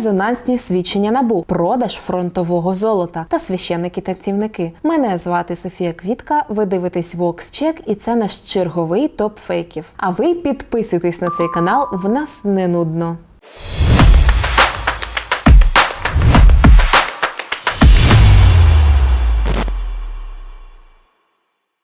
резонансні свідчення набу, продаж фронтового золота та священники-танцівники. Мене звати Софія Квітка. Ви дивитесь Vox Check і це наш черговий топ фейків. А ви підписуйтесь на цей канал. В нас не нудно.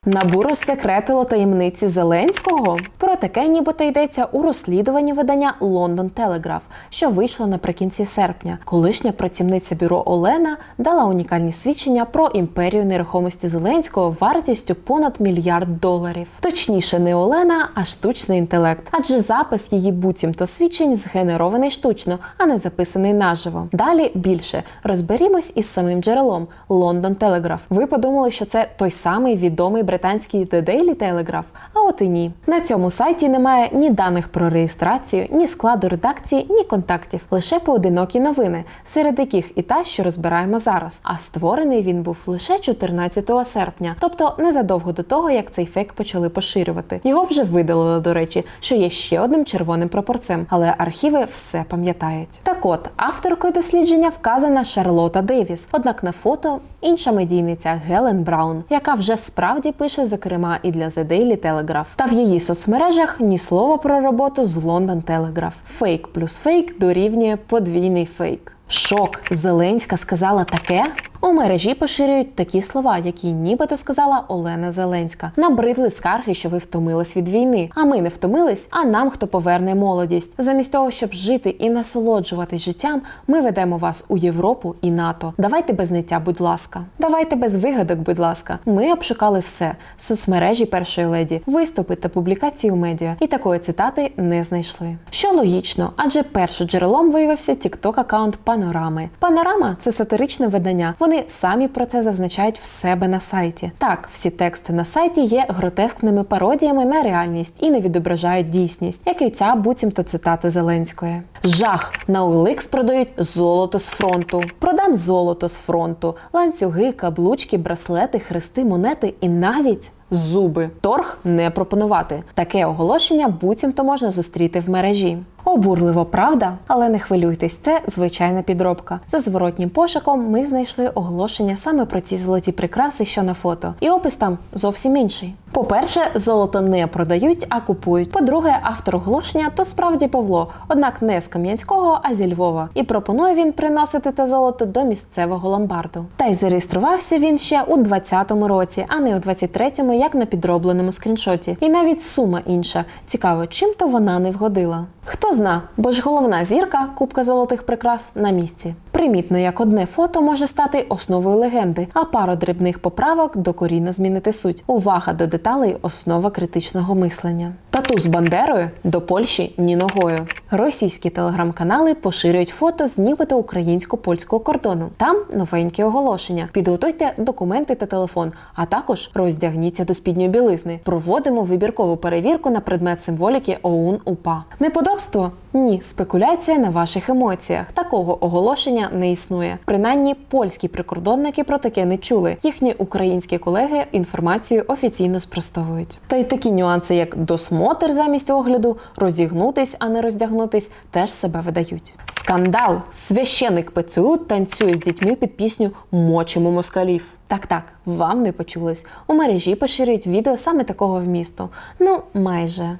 Набу розсекретило таємниці Зеленського. Про таке нібито йдеться у розслідуванні видання London Telegraph, що вийшло наприкінці серпня. Колишня працівниця бюро Олена дала унікальні свідчення про імперію нерухомості Зеленського вартістю понад мільярд доларів. Точніше, не Олена, а штучний інтелект, адже запис її буцімто свідчень згенерований штучно, а не записаний наживо. Далі більше розберімось із самим джерелом London Telegraph. Ви подумали, що це той самий відомий британський The Daily Telegraph? А от і ні. На цьому сайті немає ні даних про реєстрацію, ні складу редакції, ні контактів, лише поодинокі новини, серед яких і та, що розбираємо зараз. А створений він був лише 14 серпня, тобто незадовго до того, як цей фейк почали поширювати. Його вже видалили, до речі, що є ще одним червоним прапорцем, але архіви все пам'ятають. Так от, авторкою дослідження вказана Шарлота Девіс, однак на фото інша медійниця Гелен Браун, яка вже справді пише, зокрема, і для The Daily Telegraph. Та в її соцмережах ні слова про роботу з London Telegraph. Фейк плюс фейк дорівнює подвійний фейк. Шок! Зеленська сказала таке? У мережі поширюють такі слова, які нібито сказала Олена Зеленська. Набридли скарги, що ви втомились від війни. А ми не втомились, а нам хто поверне молодість. Замість того, щоб жити і насолоджуватись життям, ми ведемо вас у Європу і НАТО. Давайте без ниття, будь ласка. Давайте без вигадок, будь ласка. Ми обшукали все: соцмережі першої леді, виступи та публікації у медіа. І такої цитати не знайшли. Що логічно, адже першим джерелом виявився тікток аккаунт Панорами. Панорама це сатиричне видання. Вони самі про це зазначають в себе на сайті. Так, всі тексти на сайті є гротескними пародіями на реальність і не відображають дійсність, як і ця буцімто цитата Зеленської. Жах на OLX продають золото з фронту. Продам золото з фронту, ланцюги, каблучки, браслети, хрести, монети і навіть. Зуби торг не пропонувати. Таке оголошення буцімто можна зустріти в мережі. Обурливо, правда? Але не хвилюйтесь, це звичайна підробка. За зворотнім пошуком ми знайшли оголошення саме про ці золоті прикраси, що на фото. І опис там зовсім інший. По-перше, золото не продають, а купують. По-друге, автор оголошення то справді Павло, однак не з Кам'янського, а зі Львова. І пропонує він приносити те золото до місцевого ломбарду. Та й зареєструвався він ще у 20-му році, а не у 23-му, як на підробленому скріншоті. І навіть сума інша. Цікаво, чим то вона не вгодила. Хто зна, бо ж головна зірка кубка золотих прикрас на місці. Примітно, як одне фото може стати основою легенди, а пара дрібних поправок докорінно змінити суть. Увага до деталей основа критичного мислення. Тату з Бандерою до Польщі ні ногою. Російські телеграм-канали поширюють фото з нібито українсько-польського кордону. Там новенькі оголошення. Підготуйте документи та телефон, а також роздягніться до спідньої білизни. Проводимо вибіркову перевірку на предмет символіки ОУН УПА. Неподобство? Ні, спекуляція на ваших емоціях. Такого оголошення не існує. Принаймні, польські прикордонники про таке не чули. Їхні українські колеги інформацію офіційно спростовують. Та й такі нюанси, як досмотр замість огляду, розігнутись, а не роздягнутись, теж себе видають. Скандал! Священик ПЦУ танцює з дітьми під пісню Мочимо москалів. Так, так, вам не почулись. У мережі поширюють відео саме такого вмісту. Ну, майже.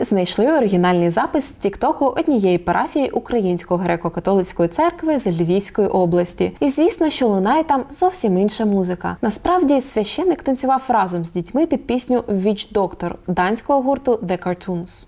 Знайшли оригінальний запис Тіктоку однієї парафії Української греко-католицької церкви з Львівської області. І звісно, що лунає там зовсім інша музика. Насправді, священник танцював разом з дітьми під пісню Віч доктор данського гурту The Cartoons.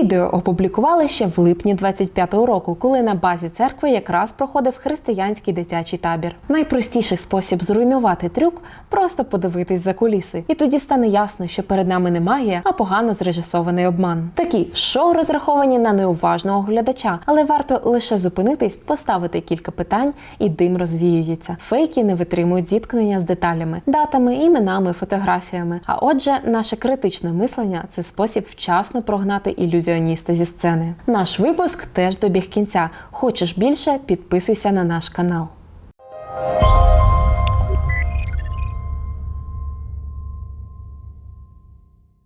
Відео опублікували ще в липні 25-го року, коли на базі церкви якраз проходив християнський дитячий табір. Найпростіший спосіб зруйнувати трюк просто подивитись за куліси, і тоді стане ясно, що перед нами не магія, а погано зрежисований обман. Такі шоу розраховані на неуважного глядача, але варто лише зупинитись, поставити кілька питань, і дим розвіюється. Фейки не витримують зіткнення з деталями, датами, іменами, фотографіями. А отже, наше критичне мислення це спосіб вчасно прогнати ілюзіоніста зі сцени. Наш випуск теж добіг кінця. Хочеш більше? Підписуйся на наш канал.